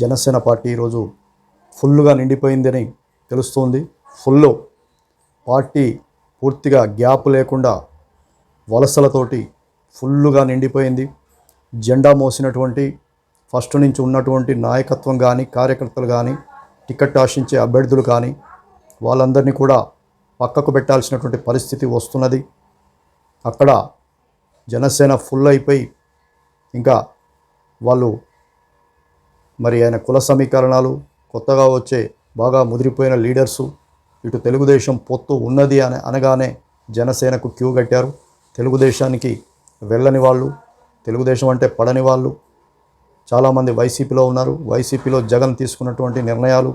Janasena party ఈరోజు ఫుల్గా నిండిపోయిందని తెలుస్తోంది. ఫుల్ పార్టీ పూర్తిగా గ్యాప్ లేకుండా వలసలతోటి ఫుల్లుగా నిండిపోయింది. జెండా మోసినటువంటి ఫస్ట్ నుంచి ఉన్నటువంటి నాయకత్వం కానీ కార్యకర్తలు కానీ టికెట్ ఆశించే అభ్యర్థులు కానీ వాళ్ళందరినీ కూడా పక్కకు పెట్టాల్సినటువంటి పరిస్థితి వస్తున్నది. అక్కడ జనసేన ఫుల్ అయిపోయి ఇంకా వాళ్ళు మరి ఆయన కుల సమీకరణాలు కొత్తగా వచ్చే బాగా ముదిరిపోయిన లీడర్సు ఇటు తెలుగుదేశం పొత్తు ఉన్నది అని అనగానే జనసేనకు క్యూ కట్టారు. తెలుగుదేశానికి వెళ్ళని వాళ్ళు తెలుగుదేశం అంటే పడని వాళ్ళు. చాలామంది వైసీపీలో ఉన్నారు. వైసీపీలో జగన్ తీసుకున్నటువంటి నిర్ణయాలు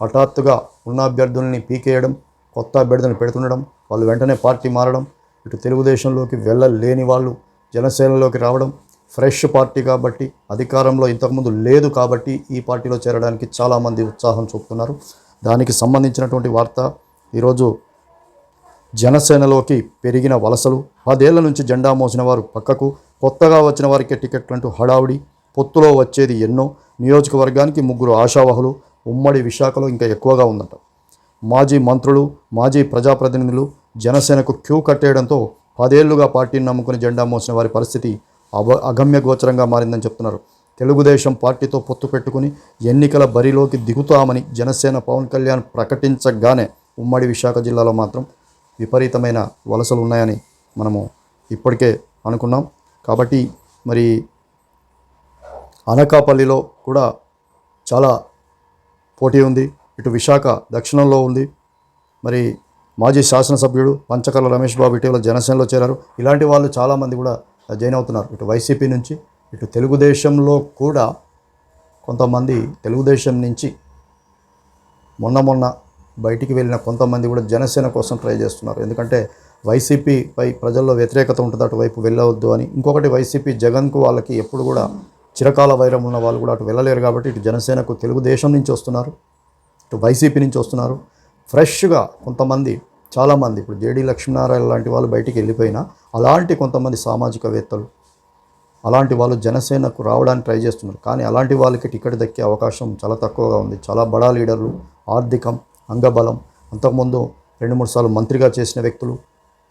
హఠాత్తుగా ఉన్న అభ్యర్థుల్ని పీకేయడం కొత్త అభ్యర్థులను పెడుతుండడం వాళ్ళు వెంటనే పార్టీ మారడం ఇటు తెలుగుదేశంలోకి వెళ్ళలేని వాళ్ళు జనసేనలోకి రావడం ఫ్రెష్ పార్టీ కాబట్టి అధికారంలో ఇంతకుముందు లేదు కాబట్టి ఈ పార్టీలో చేరడానికి చాలామంది ఉత్సాహం చూపుతున్నారు. దానికి సంబంధించినటువంటి వార్త ఈరోజు జనసేనలోకి పెరిగిన వలసలు పదేళ్ళ నుంచి జెండా మోసిన వారు పక్కకు కొత్తగా వచ్చిన వారికే టికెట్లంటూ హడావుడి పొత్తులో వచ్చేది ఎన్నో నియోజకవర్గానికి ముగ్గురు ఆశావహులు ఉమ్మడి విశాఖలో ఇంకా ఎక్కువగా ఉందట. మాజీ మంత్రులు మాజీ ప్రజాప్రతినిధులు జనసేనకు క్యూ కట్టేయడంతో పదేళ్ళుగా పార్టీని నమ్ముకుని జెండా మోసిన వారి పరిస్థితి అవ అగమ్య గోచరంగా మారిందని చెప్తున్నారు. తెలుగుదేశం పార్టీతో పొత్తు పెట్టుకుని ఎన్నికల బరిలోకి దిగుతామని జనసేన పవన్ కళ్యాణ్ ప్రకటించగానే ఉమ్మడి విశాఖ జిల్లాలో మాత్రం విపరీతమైన వలసలు ఉన్నాయని మనము ఇప్పటికే అనుకున్నాం. కాబట్టి మరి అనకాపల్లిలో కూడా చాలా పోటీ ఉంది. ఇటు విశాఖ దక్షిణంలో ఉంది. మరి మాజీ శాసనసభ్యుడు పంచకర్ల రమేష్ బాబు ఇటీవల జనసేనలో చేరారు. ఇలాంటి వాళ్ళు చాలామంది కూడా జాయిన్ అవుతున్నారు. ఇటు వైసీపీ నుంచి ఇటు తెలుగుదేశంలో కూడా కొంతమంది తెలుగుదేశం నుంచి మొన్న మొన్న బయటికి వెళ్ళిన కొంతమంది కూడా జనసేన కోసం ట్రై చేస్తున్నారు. ఎందుకంటే వైసీపీపై ప్రజల్లో వ్యతిరేకత ఉంటుంది అటువైపు వెళ్ళవద్దు అని. ఇంకొకటి వైసీపీ జగన్కు వాళ్ళకి ఎప్పుడు కూడా చిరకాల వైరం ఉన్న వాళ్ళు కూడా అటు వెళ్ళలేరు కాబట్టి ఇటు జనసేనకు తెలుగుదేశం నుంచి వస్తున్నారు ఇటు వైసీపీ నుంచి వస్తున్నారు. ఫ్రెష్గా కొంతమంది చాలామంది ఇప్పుడు జేడీ లక్ష్మీనారాయణ లాంటి వాళ్ళు బయటికి వెళ్ళిపోయినా అలాంటి కొంతమంది సామాజికవేత్తలు అలాంటి వాళ్ళు జనసేనకు రావడానికి ట్రై చేస్తున్నారు. కానీ అలాంటి వాళ్ళకి టికెట్ దక్కే అవకాశం చాలా తక్కువగా ఉంది. చాలా బడా లీడర్లు ఆర్థికం అంగబలం అంతకుముందు రెండు మూడు సార్లు మంత్రిగా చేసిన వ్యక్తులు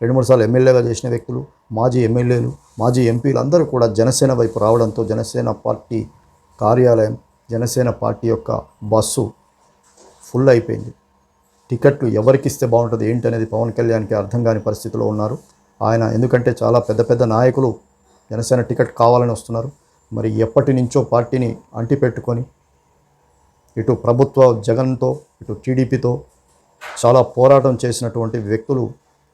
రెండు మూడు సార్లు ఎమ్మెల్యేగా చేసిన వ్యక్తులు మాజీ ఎమ్మెల్యేలు మాజీ ఎంపీలు అందరూ కూడా జనసేన వైపు రావడంతో జనసేన పార్టీ కార్యాలయం జనసేన పార్టీ యొక్క బస్సు ఫుల్ అయిపోయింది. టికెట్లు ఎవరికి ఇస్తే బాగుంటుంది ఏంటి అనేది పవన్ కళ్యాణ్కి అర్థం కాని పరిస్థితిలో ఉన్నారు. ఆయన ఎందుకంటే చాలా పెద్ద పెద్ద నాయకులు జనసేన టికెట్ కావాలని వస్తున్నారు. మరి ఎప్పటి నుంచో పార్టీని అంటిపెట్టుకొని ఇటు ప్రభుత్వ జగన్తో ఇటు టీడీపీతో చాలా పోరాటం చేసినటువంటి వ్యక్తులు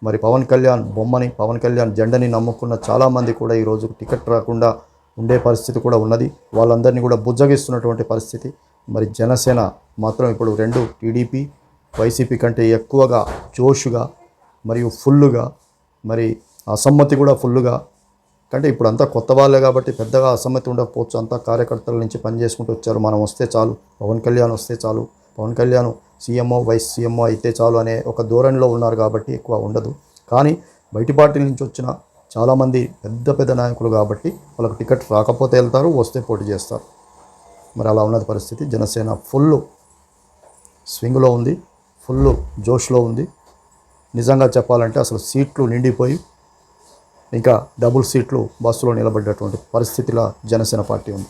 మరి పవన్ కళ్యాణ్ బొమ్మని పవన్ కళ్యాణ్ జెండని నమ్ముకున్న చాలామంది కూడా ఈరోజు టికెట్ రాకుండా ఉండే పరిస్థితి కూడా ఉన్నది. వాళ్ళందరినీ కూడా బుజ్జగిస్తున్నటువంటి పరిస్థితి. మరి జనసేన మాత్రం ఇప్పుడు రెండు టీడీపీ వైసీపీ కంటే ఎక్కువగా జోషుగా మరియు ఫుల్లుగా మరి అసమ్మతి కూడా ఫుల్లుగా. అంటే ఇప్పుడు అంతా కొత్త వాళ్ళే కాబట్టి పెద్దగా అసమ్మతి ఉండకపోవచ్చు. అంతా కార్యకర్తల నుంచి పనిచేసుకుంటూ వచ్చారు. మనం వస్తే చాలు. పవన్ కళ్యాణ్ వస్తే చాలు. Pawan Kalyan CMO vice CMO అయితే చాలు అనే ఒక ధోరణిలో ఉన్నారు కాబట్టి ఎక్కువ ఉండదు. కానీ బయటి పార్టీల నుంచి వచ్చిన చాలామంది పెద్ద పెద్ద నాయకులు కాబట్టి వాళ్ళకి టికెట్ రాకపోతే వెళ్తారు వస్తే పోటీ చేస్తారు. మరి అలా ఉన్నది పరిస్థితి. జనసేన ఫుల్ స్వింగ్లో ఉంది. ఫుల్ జోష్లో ఉంది. నిజంగా చెప్పాలంటే అసలు సీట్లు నిండిపోయి ఇంకా డబుల్ సీట్లు బస్సులో నిలబడ్డటువంటి పరిస్థితిలో జనసేన పార్టీ ఉంది.